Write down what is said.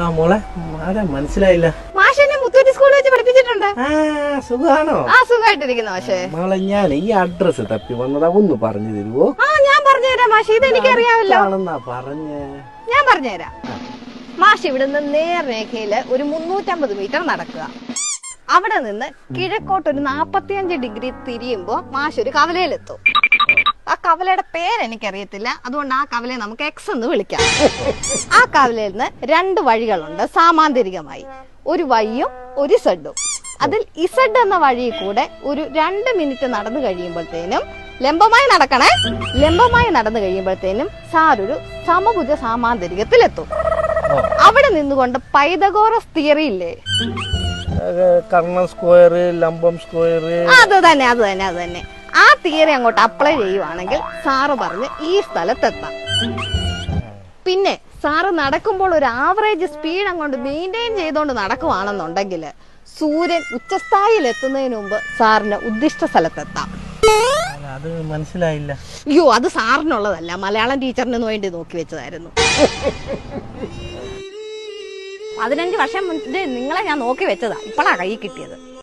ആ മോളെ ആരാ? മനസ്സിലായില്ല. മാഷെന്നെ മുത്തൂറ്റ് സ്കൂളിൽ വെച്ച് പഠിപ്പിച്ചിട്ടുണ്ട്. ആ സുഖാണോ? ആ സുഖമായിട്ടിരിക്കുന്നു മാഷേ. മോളെ ഞാൻ ഈ അഡ്രസ് തപ്പി വന്നതാ. ഒന്ന് പറഞ്ഞു തരുവോ? ആ ഞാൻ പറഞ്ഞുതരാം മാഷ്. ഇത് എനിക്ക് അറിയാമല്ലോ ആണെന്നാ പറഞ്ഞേ? ഞാൻ പറഞ്ഞുതരാം മാഷ് ഇവിടുന്ന് നേർരേഖയിൽ ഒരു മുന്നൂറ്റമ്പത് മീറ്റർ നടക്കുക. അവിടെ നിന്ന് കിഴക്കോട്ട് ഒരു നാപ്പത്തിയഞ്ച് ഡിഗ്രി തിരിയുമ്പോ മാഷ് ഒരു കവലയിലെത്തും. ആ കവലയുടെ പേര് എനിക്കറിയത്തില്ല. അതുകൊണ്ട് ആ കവലയെ നമുക്ക് എക്സ് എന്ന് വിളിക്കാം. ആ കവലയിൽ നിന്ന് രണ്ട് വഴികളുണ്ട് സാമാന്തരികമായി. ഒരു വൈയും ഒരു സെഡും അതിൽ ഇസഡ് എന്ന വഴിയിൽ കൂടെ ഒരു രണ്ട് മിനിറ്റ് നടന്നു കഴിയുമ്പോഴത്തേനും ലംബമായി നടക്കണേ. ലംബമായി നടന്നു കഴിയുമ്പോഴത്തേനും ഒരു സമഭുജ സാമാന്തരികത്തിലെത്തും. അവിടെ നിന്നുകൊണ്ട് പൈതഗോറസ് തിയറി ഇല്ലേ? കർണ സ്ക്വയർ ലംബം സ്ക്വയർ അത് തന്നെ അത് തന്നെ അത് തന്നെ. ആ തിയറി അങ്ങോട്ട് അപ്ലൈ ചെയ്യുവാണെങ്കിൽ സാറ് പറഞ്ഞ് ഈ സ്ഥലത്തെത്താം. പിന്നെ സാറ് നടക്കുമ്പോൾ ഒരു ആവറേജ് സ്പീഡ് അങ്ങോട്ട് മെയിന്റെയിൻ ചെയ്തുകൊണ്ട് നടക്കുവാണെന്നുണ്ടെങ്കിൽ സൂര്യൻ ഉച്ചസ്ഥായിൽ എത്തുന്നതിന് മുമ്പ് സാറിന് ഉദ്ദിഷ്ട സ്ഥലത്തെത്താം. അത് മനസ്സിലായില്ല. അയ്യോ അത് സാറിനുള്ളതല്ല. മലയാളം ടീച്ചറിന് വേണ്ടി നോക്കി വെച്ചതായിരുന്നു. പതിനഞ്ച് വർഷം മുന്നേ നിങ്ങളെ ഞാൻ നോക്കി വെച്ചതാ. ഇപ്പോഴാ കൈ കിട്ടിയത്.